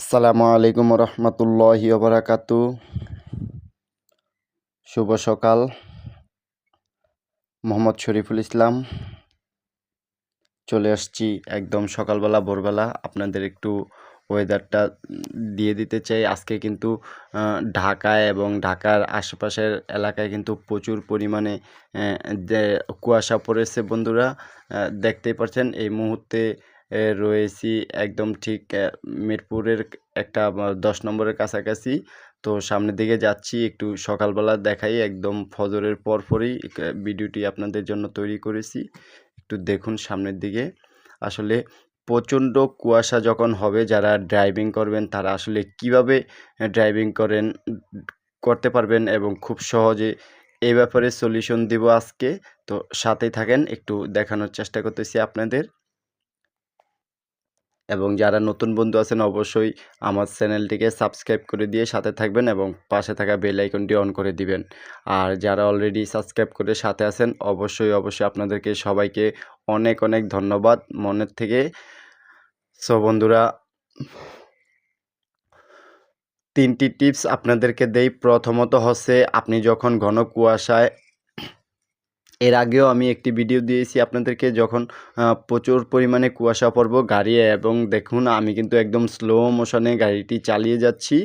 আসসালামু আলাইকুম রহমতুল্লাহি ওবরাকাতু। শুভ সকাল। মোহাম্মদ শরীফুল ইসলাম। চলে আসছি একদম সকালবেলা, ভোরবেলা। আপনাদের একটু ওয়েদারটা দিয়ে দিতে চাই। আজকে কিন্তু ঢাকায় এবং ঢাকার আশেপাশের এলাকায় কিন্তু প্রচুর পরিমাণে কুয়াশা পড়েছে বন্ধুরা। দেখতেই পাচ্ছেন এই মুহূর্তে রয়েছি একদম ঠিক মিরপুরের একটা দশ নম্বরের কাছাকাছি। তো সামনের দিকে যাচ্ছি, একটু সকালবেলা দেখাই একদম ফজরের পরপরই ভিডিওটি আপনাদের জন্য তৈরি করেছি। একটু দেখুন সামনের দিকে। আসলে প্রচণ্ড কুয়াশা যখন হবে, যারা ড্রাইভিং করবেন, তারা আসলে কীভাবে ড্রাইভিং করেন, করতে পারবেন এবং খুব সহজে এই ব্যাপারে সলিউশন দিব আজকে। তো সাথেই থাকেন, একটু দেখানোর চেষ্টা করতেছি আপনাদের। এবং যারা নতুন বন্ধু আছেন, অবশ্যই আমার চ্যানেলটিকে সাবস্ক্রাইব করে দিয়ে সাথে থাকবেন এবং পাশে থাকা বেল আইকনটি অন করে দিবেন। আর যারা অলরেডি সাবস্ক্রাইব করে সাথে আছেন, অবশ্যই অবশ্যই আপনাদেরকে সবাইকে অনেক অনেক ধন্যবাদ। মনের থেকে। সো বন্ধুরা, তিনটি টিপস আপনাদেরকে দেই। প্রথমত হচ্ছে, আপনি যখন ঘন কুয়াশায় এর আগেও আমি একটি ভিডিও দিয়েছি আপনাদেরকে যখন প্রচুর পরিমাণে কুয়াশা পড়ব গাড়ি এবং দেখুন আমি কিন্তু একদম স্লো মোশনে গাড়িটি চালিয়ে যাচ্ছি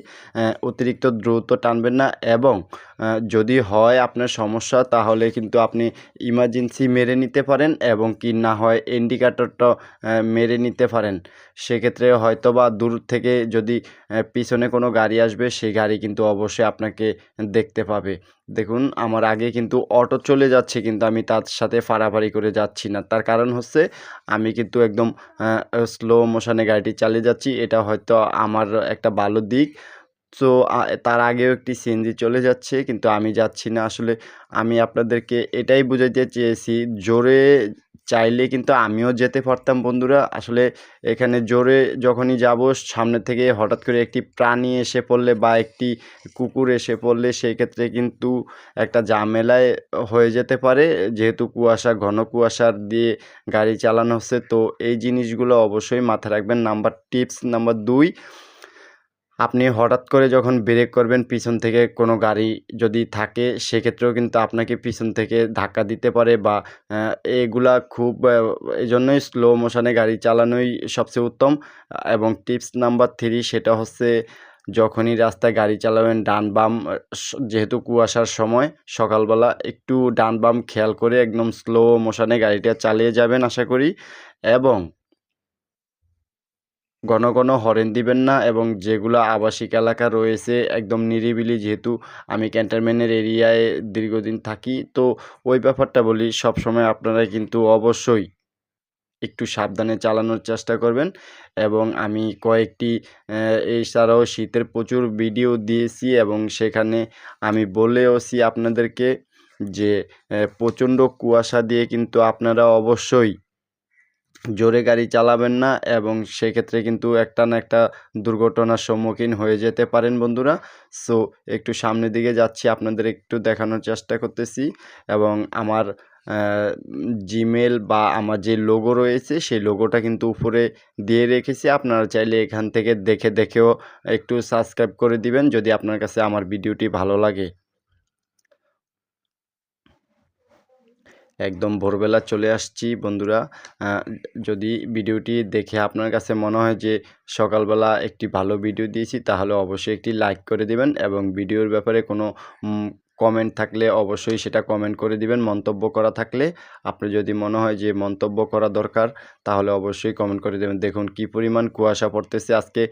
অতিরিক্ত দ্রুত টানবেন না এবং যদি হয় আপনার সমস্যা তাহলে কিন্তু আপনি ইমার্জেন্সি মেরে নিতে পারেন এবং কি না হয় ইন্ডিকেটরটা মেরে নিতে পারেন। সেক্ষেত্রে হয়তো বা দূর থেকে যদি পিছনে কোনো গাড়ি আসবে সেই গাড়ি কিন্তু অবশ্যই আপনাকে দেখতে পাবে। দেখুন আমার আগে কিন্তু অটো চলে যাচ্ছে কিন্তু আমি তার সাথে ফাড়াফাড়ি করে যাচ্ছি না। তার কারণ হচ্ছে আমি কিন্তু একদম স্লো মোশনে গাড়িটি চালিয়ে যাচ্ছি। এটা হয়তো আমার একটা ভালো দিক। তো তার আগেও একটি সিএনজি চলে যাচ্ছে, কিন্তু আমি যাচ্ছি না। আসলে আমি আপনাদেরকে এটাই বুঝাইতে চেয়েছি, জোরে চাইলে কিন্তু আমিও যেতে পারতাম, বন্ধুরা। আসলে এখানে জোরে যখনই যাব, সামনে থেকে হঠাৎ করে একটি প্রাণী এসে পড়লে বা একটি কুকুর এসে পড়লে সেই ক্ষেত্রে কিন্তু একটা ঝামেলায় হয়ে যেতে পারে। যেহেতু কুয়াশা, ঘন কুয়াশার দিয়ে গাড়ি চালানো হচ্ছে, তো এই জিনিসগুলো অবশ্যই মাথায় রাখবেন। নাম্বার টিপস নাম্বার দুই আপনি হঠাৎ করে যখন ব্রেক করবেন পিছন থেকে কোনো গাড়ি যদি থাকে সেক্ষেত্রেও কিন্তু আপনাকে পিছন থেকে ধাক্কা দিতে পারে বা এগুলা খুব আহ, এই জন্যই স্লো মোশনে গাড়ি চালানোই সবচেয়ে উত্তম। এবং টিপস নাম্বার থ্রি সেটা হচ্ছে যখনই রাস্তায় গাড়ি চালাবেন ডান বাম যেহেতু কুয়াশার সময় সকালবেলা একটু ডান বাম খেয়াল করে একদম স্লো মোশনে গাড়িটা চালিয়ে যাবেন আশা করি। এবং ঘন ঘন হরেন দিবেন না এবং যেগুলো আবাসিক এলাকা রয়েছে একদম নিরিবিলি যেহেতু আমি ক্যান্টনমেন্টের এরিয়ায় দীর্ঘদিন থাকি, তো ওই ব্যাপারটা বলি, সবসময় আপনারা কিন্তু অবশ্যই একটু সাবধানে চালানোর চেষ্টা করবেন এবং আমি কয়েকটি এছাড়াও শীতের প্রচুর ভিডিও দিয়েছি এবং সেখানে আমি বলেওছি আপনাদেরকে যে প্রচণ্ড কুয়াশা দিয়ে কিন্তু আপনারা অবশ্যই জোরে গাড়ি চালাবেন না এবং সেক্ষেত্রে কিন্তু একটা না একটা দুর্ঘটনার সম্মুখীন হয়ে যেতে পারেন বন্ধুরা। সো, একটু সামনের দিকে যাচ্ছি, আপনাদের একটু দেখানোর চেষ্টা করতেছি এবং আমার জিমেল বা আমার যে লোগো রয়েছে, সেই লোগোটা কিন্তু উপরে দিয়ে রেখেছি। আপনারা চাইলে এখান থেকে দেখে দেখেও একটু সাবস্ক্রাইব করে দিবেন যদি আপনার কাছে আমার ভিডিওটি ভালো লাগে। একদম ভোরবেলা চলে আসছি, বন্ধুরা। যদি ভিডিওটি দেখে আপনার কাছে মনে হয় যে সকালবেলা একটি ভালো ভিডিও দিয়েছি, তাহলে অবশ্যই একটি লাইক করে দিবেন এবং ভিডিওর ব্যাপারে কোনো কমেন্ট থাকলে অবশ্যই সেটা কমেন্ট করে দিবেন, মন্তব্য করা থাকলে। আপনি যদি মনে হয় যে মন্তব্য করা দরকার, তাহলে অবশ্যই কমেন্ট করে দেবেন। দেখুন কি পরিমাণ কুয়াশা পড়তেছে আজকে।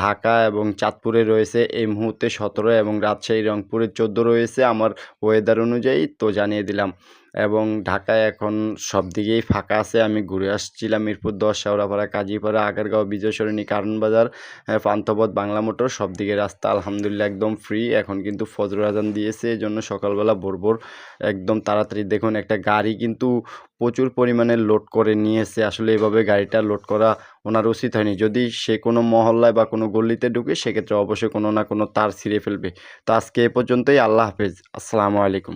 ঢাকা এবং চাঁদপুরে রয়েছে এই মুহূর্তে সতেরো এবং রাজশাহী, রংপুরে চোদ্দ রয়েছে আমার ওয়েদার অনুযায়ী, তো জানিয়ে দিলাম। এবং ঢাকায় এখন সব দিকেই ফাঁকা আছে। আমি ঘুরে আসছিলাম মিরপুর দশ শেওড়াপাড়া কাজীপাড়া আগারগাঁও বিজয়সরণী কারণ বাজার আহ, পান্থপথ বাংলা মোটর সব দিকে রাস্তা আলহামদুলিল্লাহ একদম ফ্রি এখন কিন্তু ফজর আজান দিয়েছে এই জন্য সকালবেলা ভোর ভোর একদম তাড়াতাড়ি দেখুন একটা গাড়ি কিন্তু প্রচুর পরিমাণে লোড করে নিয়েছে। আসলে এভাবে গাড়িটা লোড করা ওনার উচিত হয়নি। যদি সে কোনো মহল্লায় বা কোনো গলিতে ঢুকে সেক্ষেত্রে অবশ্যই কোনো না কোনো তার ছিঁড়ে ফেলবে। তো আজকে এ পর্যন্তই আল্লাহ হাফেজ। আসসালামু আলাইকুম।